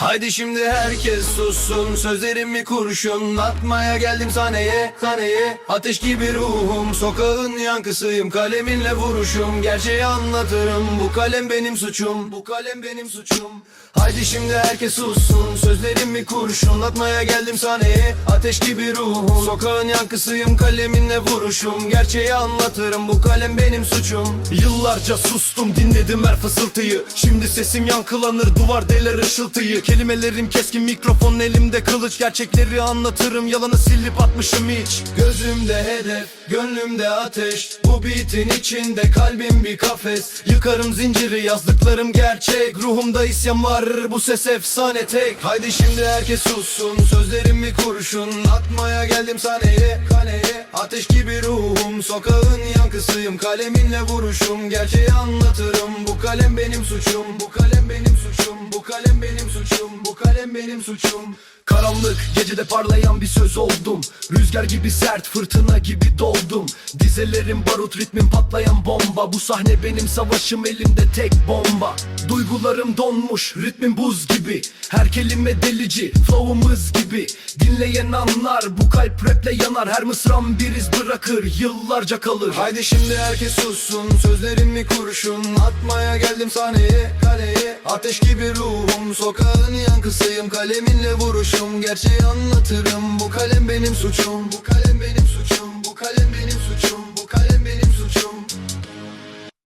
Haydi şimdi herkes sussun Sözlerimi kurşun Atmaya geldim sahneye Sahneye. Ateş gibi ruhum Sokağın yankısıyım Kaleminle vuruşum. Gerçeği anlatırım Bu kalem benim suçum Bu kalem benim suçum. Haydi şimdi herkes sussun Sözlerimi kurşun Atmaya geldim sahneye. Ateş gibi ruhum Sokağın yankısıyım Kaleminle vuruşum. Gerçeği anlatırım Bu kalem benim suçum. Yıllarca sustum dinledim her fısıltıyı. Şimdi sesim yankılanır duvar deler ışıltıyı Kelimelerim keskin mikrofon elimde. Kılıç Gerçekleri anlatırım. Yalanı silip atmışım hiç. Gözümde hedef gönlümde ateş. Bu beatin içinde kalbim bir kafes. Yıkarım zinciri yazdıklarım gerçek. Ruhumda isyan var bu ses efsane tek. Haydi şimdi herkes sussun sözlerimi kurşun. Atmaya geldim sahneye kaneye Ateş gibi ruhum sokağın yankısıyım. Kaleminle vuruşum gerçeği anlatırım. Bu kalem benim suçum bu kalem benim suçum Bu kalem benim suçum bu kalem benim suçum. Karanlık gecede parlayan bir söz oldum. Rüzgar gibi sert fırtına gibi doldum. Dizelerim barut ritmim patlayan bomba. Bu sahne benim savaşım elimde tek bomba. Duygularım donmuş ritmim buz gibi. Her kelime delici flow'umuz gibi. Dinleyen anlar bu kalp raple yanar. Her mısram bir iz bırakır yıllarca kalır. Haydi şimdi herkes sussun sözlerimi kurşun. Atmaya geldim sahneye kaleye. Ateş gibi ruhum sokağın yankısıyım. Kaleminle vuruşum. Gerçeği anlatırım. Bu kalem benim suçum. Bu kalem